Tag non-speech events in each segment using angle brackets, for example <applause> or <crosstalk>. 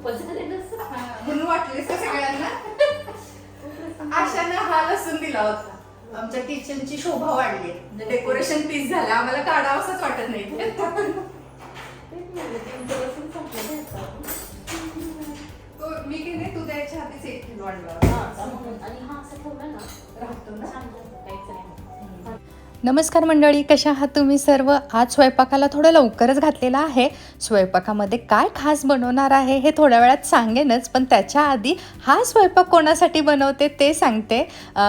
खूपच म्हणून वाटलेस का सगळ्यांना? आशानं हा लसूण दिला होता. आमच्या किचनची शोभा वाढली. डेकोरेशन पीस झालं. आम्हाला काढावंसच वाटत नाही. मी की नाही तू द्यायच्या आधीच एक किलो आणला हा. आणि हा असं ठेवलं ना राहतो ना? काहीच नाही. नमस्कार मंडळी कशा आहात तुम्ही सर्व? आज स्वयंपाकाला थोडं लवकरच घातलेलं आहे. स्वयंपाकामध्ये काय खास बनवणार आहे हे थोड्या वेळात सांगेनच पण त्याच्या आधी हा स्वयंपाक कोणासाठी बनवते ते सांगते.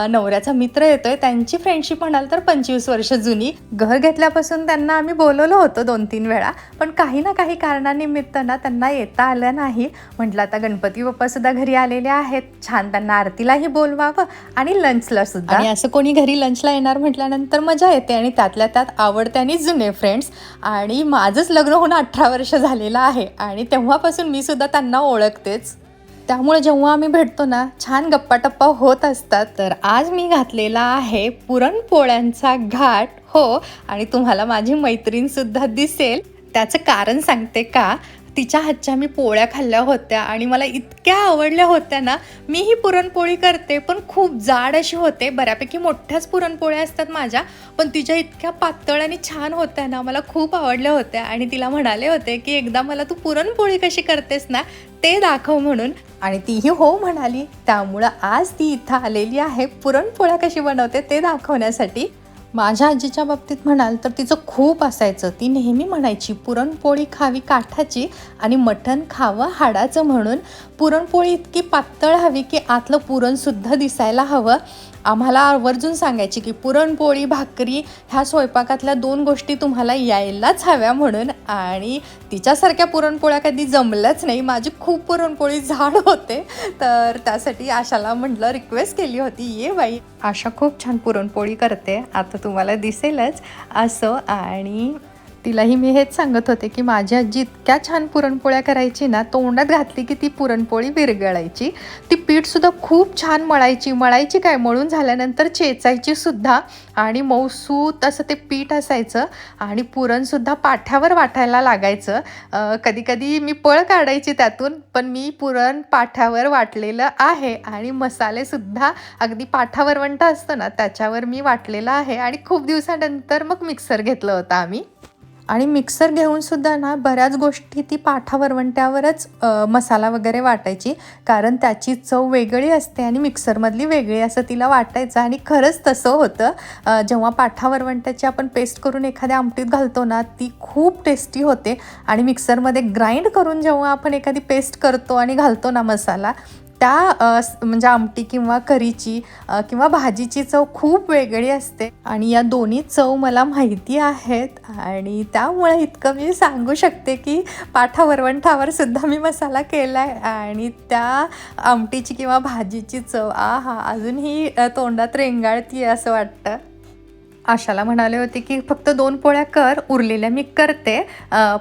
नवऱ्याचा मित्र येतोय त्यांची फ्रेंडशिप म्हणाल तर पंचवीस वर्ष जुनी. घर घेतल्यापासून त्यांना आम्ही बोलवलं होतं दोन तीन वेळा पण काही ना काही कारणानिमित्त ना त्यांना येता आलं नाही. म्हटलं आता गणपती बाप्पासुद्धा घरी आलेले आहेत. छान त्यांना आरतीलाही बोलवावं आणि लंचला सुद्धा. आणि असं कोणी घरी लंचला येणार म्हटल्यानंतर मजा येते आणि त्यातल्या त्यात आवडते जुने फ्रेंड्स आणि माझंच लग्न होऊन अठरा वर्ष झालेलं आहे आणि तेव्हापासून मी सुद्धा त्यांना ओळखतेच. त्यामुळे जेव्हा आम्ही भेटतो ना छान गप्पाटप्पा होत असतात. तर आज मी घातलेला आहे पुरणपोळ्यांचा घाट. हो आणि तुम्हाला माझी मैत्रीणसुद्धा दिसेल. त्याचं कारण सांगते का? तिच्या हातच्या मी पोळ्या खाल्ल्या होत्या आणि मला इतक्या आवडल्या होत्या ना मी ही पुरणपोळी करते पण खूप जाड अशी होते. बऱ्यापैकी मोठ्याच पुरणपोळ्या असतात माझ्या पण तिच्या इतक्या पातळ आणि छान होत्या ना मला खूप आवडल्या होत्या. आणि तिला म्हणाले होते की एकदा मला तू पुरणपोळी कशी करतेस ना ते दाखव म्हणून. आणि तीही हो म्हणाली. त्यामुळं आज ती इथं आलेली आहे. पुरणपोळ्या कशी बनवते ते दाखवण्यासाठी. माझ्या आजीच्या बाबतीत म्हणाल तर तिचं खूप असायचं. ती नेहमी म्हणायची पुरणपोळी खावी काठाची आणि मटण खावं हाडाचं म्हणून. पुरणपोळी इतकी पातळ हवी की आतलं पुरणसुद्धा दिसायला हवं. आम्हाला आवर्जून सांगायची की पुरणपोळी भाकरी ह्या स्वयंपाकातल्या दोन गोष्टी तुम्हाला यायलाच हव्या म्हणून. आणि तिच्यासारख्या पुरणपोळ्या कधी जमल्याच नाही. माझी खूप पुरणपोळी झाड होते. तर त्यासाठी आशाला म्हटलं रिक्वेस्ट केली होती ये बाई आशा खूप छान पुरणपोळी करते. आता तुम्हाला दिसेलच. असं आणि तिलाही मी हेच सांगत होते की माझी आजी इतक्या छान पुरणपोळ्या करायची ना तोंडात घातली की ती पुरणपोळी विरगळायची. ती पीठसुद्धा खूप छान मळायची मळायची काय? मळून झाल्यानंतर चेचायची सुद्धा आणि मऊसूत असं ते पीठ असायचं आणि पुरणसुद्धा पाठ्यावर वाटायला लागायचं. कधी कधी मी पळ काढायची त्यातून पण मी पुरण पाठ्यावर वाटलेलं आहे आणि मसालेसुद्धा अगदी पाठावरवंट असतं ना त्याच्यावर मी वाटलेलं आहे आणि खूप दिवसानंतर मग मिक्सर घेतलं होतं आम्ही. आणि मिक्सर घेऊन सुद्धा ना बऱ्याच गोष्टी ती पाठावरवंट्यावरच मसाला वगैरे वाटायची. कारण त्याची चव वेगळी असते आणि मिक्सरमधली वेगळी असं तिला वाटायचं आणि खरंच तसं होतं. जेव्हा जेव्हा पाठावरवंट्याची आपण पेस्ट करून एखाद्या आमटीत घालतो ना ती खूप टेस्टी होते. आणि मिक्सरमध्ये ग्राइंड करून जेव्हा आपण एखादी पेस्ट करतो आणि घालतो ना मसाला त्या म्हणजे आमटी किंवा करीची किंवा भाजीची चव खूप वेगळी असते. आणि या दोन्ही चव मला माहिती आहेत. आणि त्यामुळे इतकं मी सांगू शकते की पाठा वरवंठावर सुद्धा मी मसाला केला आहे आणि त्या आमटीची किंवा भाजीची चव आ हा अजूनही तोंडात रेंगाळती असं वाटतं. आशाला म्हणाले होते की फक्त दोन पोळ्या कर उरलेल्या मी करते.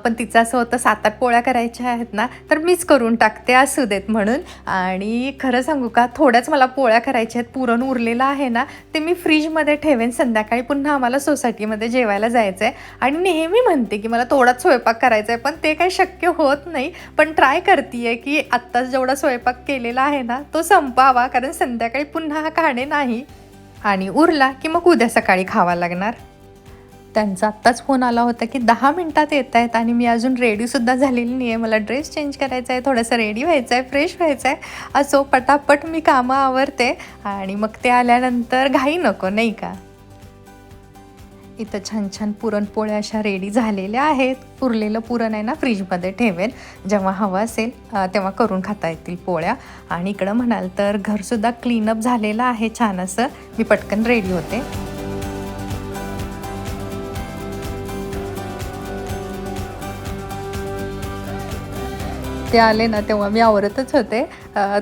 पण तिचं असं होतं सात आठ पोळ्या करायच्या आहेत ना तर मीच करून टाकते असू देत म्हणून. आणि खरं सांगू का थोड्याच मला पोळ्या करायच्या आहेत पुरण उरलेलं आहे ना ते मी फ्रीजमध्ये ठेवेन संध्याकाळी पुन्हा आम्हाला सोसायटीमध्ये जेवायला जायचं आहे आणि नेहमी म्हणते की मला थोडाच स्वयंपाक करायचा आहे पण ते काही शक्य होत नाही. पण ट्राय करते की आत्ताच जेवढा स्वयंपाक केलेला आहे ना तो संपावा कारण संध्याकाळी पुन्हा हा खाणे नाही. आणि उरला की मग उद्या सकाळी खावा लागणार. त्यांचा आत्ताच फोन आला होता की दहा मिनटात येत आहेत आणि मी अजून रेडीसुद्धा झालेली नाही आहे मला ड्रेस चेंज करायचा आहे थोडंसं रेडी व्हायचं आहे फ्रेश व्हायचं आहे असो पटापट मी कामं आवरते आणि मग ते आल्यानंतर घाई नको नाही का? इथं छान छान पुरणपोळ्या अशा रेडी झालेल्या आहेत. उरलेलं पुरण आहे ना फ्रीजमध्ये ठेवेन जेव्हा हवं असेल तेव्हा करून खाता येतील पोळ्या. आणि इकडं म्हणाल तर घरसुद्धा क्लीनअप झालेलं आहे छान असं मी पटकन रेडी होते. ते आले ना तेव्हा मी आवरतच होते.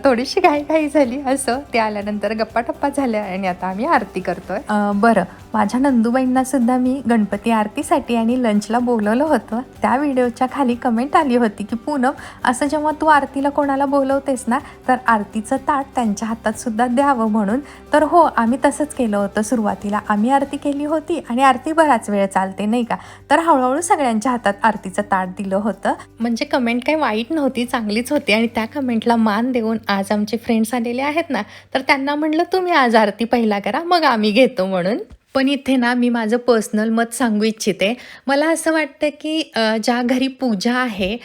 थोडीशी घाई घाई झाली असं. ते आल्यानंतर गप्पा टप्पा झाल्या आणि आता आम्ही आरती करतोय. बरं. माझ्या नंदूबाईंना सुद्धा मी गणपती आरतीसाठी आणि लंचला बोलवलं होतं. त्या व्हिडिओच्या खाली कमेंट आली होती की पूनम असं जेव्हा तू आरतीला कोणाला बोलवतेस ना तर आरतीचं ताट त्यांच्या हातात सुद्धा द्यावं म्हणून. तर हो आम्ही तसंच केलं होतं सुरुवातीला. आम्ही आरती केली होती आणि आरती बराच वेळ चालते नाही का? तर हळूहळू सगळ्यांच्या हातात आरतीचं ताट दिलं होतं. म्हणजे कमेंट काही वाईट नव्हती चांगलीच होती आणि त्या कमेंटला मान देऊन आज आमचे फ्रेंड्स आलेले आहेत ना तर त्यांना म्हटलं तुम्ही आज आरती पहिला करा मग आम्ही घेतो म्हणून. पण इथे ना मी माझं पर्सनल मत सांगू इच्छिते. मला असं वाटतं की ज्या घरी पूजा आहे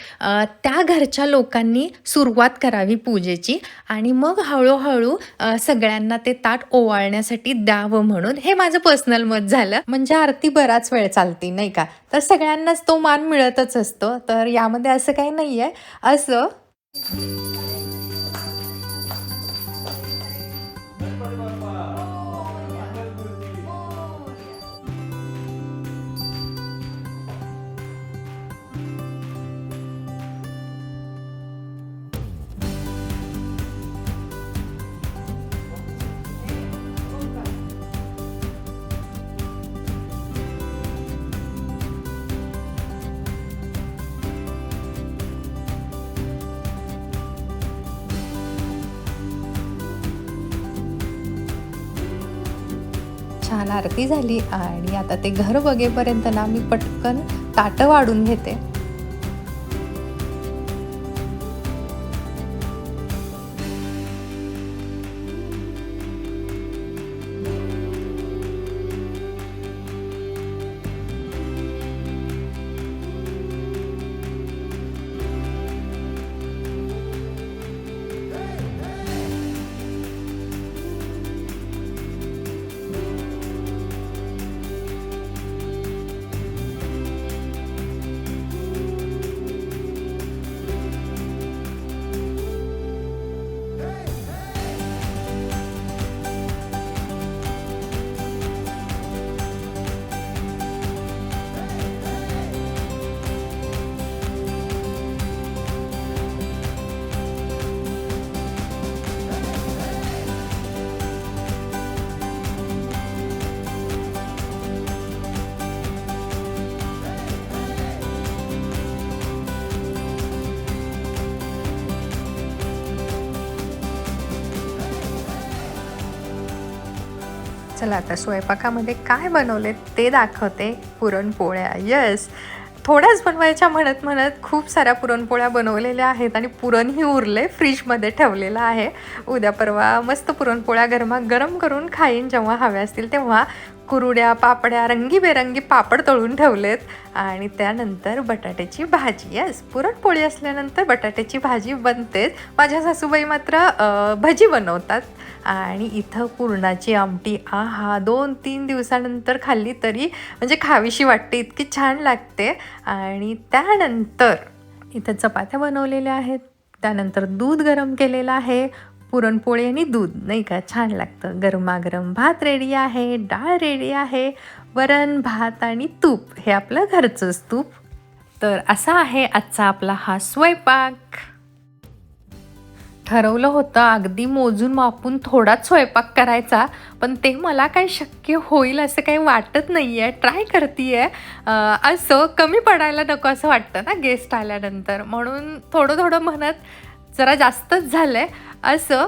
त्या घरच्या लोकांनी सुरुवात करावी पूजेची आणि मग हळूहळू सगळ्यांना ते ताट ओवाळण्यासाठी द्यावं म्हणून हे माझं पर्सनल मत झालं. म्हणजे आरती बराच वेळ चालते नाही का? तर सगळ्यांनाच तो मान मिळतच असतो. तर यामध्ये असं काही नाही आहे असं छान आरती झाली आणि आता ते घर बघेपर्यंत ना मी पटकन ताटं वाढून घेते. चला आता स्वयंपाकामध्ये काय बनवले ते दाखवते पुरणपोळ्या. येस थोड्याच बनवायच्या म्हणत म्हणत खूप साऱ्या पुरणपोळ्या बनवलेल्या आहेत आणि पुरणही उरले फ्रीजमध्ये ठेवलेलं आहे. उद्या परवा मस्त पुरणपोळ्या गरमा गरम करून खाईन जेव्हा हव्या असतील तेव्हा. कुरुड्या पापड्या रंगीबेरंगी पापड तळून ठेवलेत. आणि त्यानंतर बटाट्याची भाजी. यस पुरणपोळी असल्यानंतर बटाट्याची भाजी बनतेच. माझ्या सासूबाई मात्र भजी बनवतात. आणि इथं पुरणाची आमटी आ हा दोन तीन दिवसानंतर खाल्ली तरी म्हणजे खावीशी वाटते इतकी छान लागते. आणि त्यानंतर इथं चपात्या बनवलेल्या आहेत. त्यानंतर दूध गरम केलेलं आहे. पुरणपोळी आणि दूध नाही का? छान लागतं. गरमागरम भात रेडी आहे डाळ रेडी आहे वरण भात आणि तूप. हे आपलं घरचंच तूप. तर असा आहे आजचा आपला हा स्वयंपाक. ठरवलं होतं अगदी मोजून मापून थोडाच स्वयंपाक करायचा पण ते मला काही शक्य होईल असं काही वाटत नाही आहे ट्राय करते आहे असं कमी पडायला नको असं वाटतं ना गेस्ट आल्यानंतर. म्हणून थोडं थोडं म्हणत जरा जास्तच झालं आहे असं.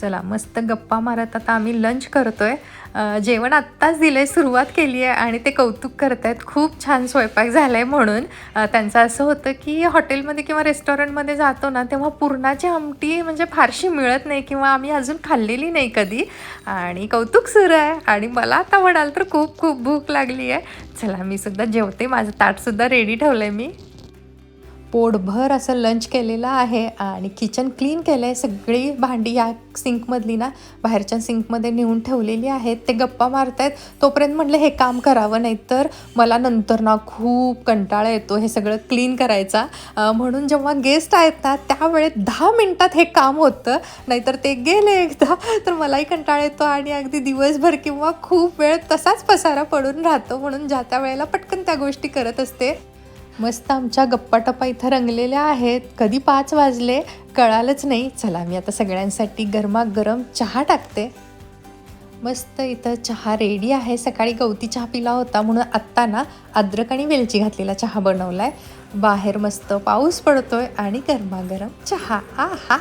चला मस्त गप्पा मारत आता आम्ही लंच करतोय. आहे जेवण आत्ताच दिलं आहे सुरुवात केली आहे आणि ते कौतुक करत आहेत खूप छान स्वयंपाक झाला आहे म्हणून त्यांचं असं होतं की हॉटेलमध्ये किंवा रेस्टॉरंटमध्ये जातो ना तेव्हा पुरणाची आमटी म्हणजे फारशी मिळत नाही किंवा आम्ही अजून खाल्लेली नाही कधी. आणि कौतुक सुरू आहे. आणि मला आता म्हणाल तर खूप खूप भूक लागली आहे चला मी सुद्धा जेवते. माझं ताटसुद्धा रेडी ठेवलं आहे मी. पोटभर असं लंच केलेलं आहे आणि किचन क्लीन केलं आहे सगळी भांडी या सिंकमधली ना बाहेरच्या सिंकमध्ये नेऊन ठेवलेली आहेत. ते गप्पा मारतायत. तोपर्यंत म्हटलं हे काम करावं नाही तर मला नंतर ना खूप कंटाळा येतो. हे सगळं क्लीन करायचा. म्हणून जेव्हा गेस्ट आहेत ना त्यावेळेत दहा मिनटात हे काम होतं. नाहीतर ते गेले एकदा. तर मलाही कंटाळा येतो आणि अगदी दिवसभर किंवा खूप वेळ तसाच पसारा पडून राहतो. म्हणून ज्या त्या वेळेला पटकन त्या गोष्टी करत असते. मस्त आमच्या गप्पाटप्पा इथं रंगलेल्या आहेत. कधी पाच वाजले? कळालंच नाही. चला मी आता सगळ्यांसाठी गरमागरम चहा टाकते. मस्त इथं चहा रेडी आहे. सकाळी गवती चहा पिला होता म्हणून आत्ता ना अद्रक आणि वेलची घातलेला चहा बनवला आहे बाहेर मस्त पाऊस पडतोय आणि गरमागरम चहा. आ हा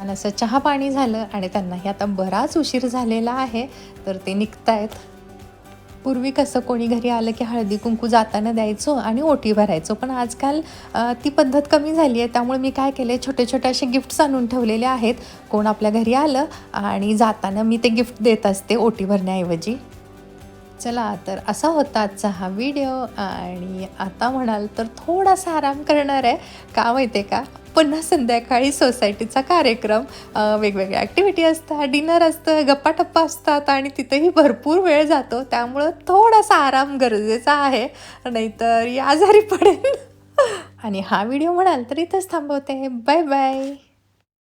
आणि असं चहा पाणी झालं आणि त्यांनाही आता बराच उशीर झालेला आहे. तर ते निघत आहेत पूर्वी कसं कोणी घरी आलं की हळदी कुंकू जाताना द्यायचो आणि ओटी भरायचो पण आजकाल ती पद्धत कमी झाली आहे. त्यामुळे मी काय केले छोटे छोटे असे गिफ्ट्स आणून ठेवलेले आहेत. कोण आपल्या घरी आलं आणि जाताना मी ते गिफ्ट देत असते ओटी भरण्याऐवजी. चला तर असा होता आजचा हा व्हिडिओ आणि आता म्हणाल तर थोडासा आराम करणार आहे. का माहिती आहे का? पुन्हा संध्याकाळी सोसायटीचा कार्यक्रम वेगवेगळ्या ॲक्टिव्हिटी असतात डिनर असतं गप्पाटप्पा असतात आणि तिथेही भरपूर वेळ जातो. त्यामुळं थोडासा आराम गरजेचा आहे. नाहीतर आजारी पडेल <laughs> आणि हा व्हिडिओ म्हणाल तर इथंच थांबवते. Bye bye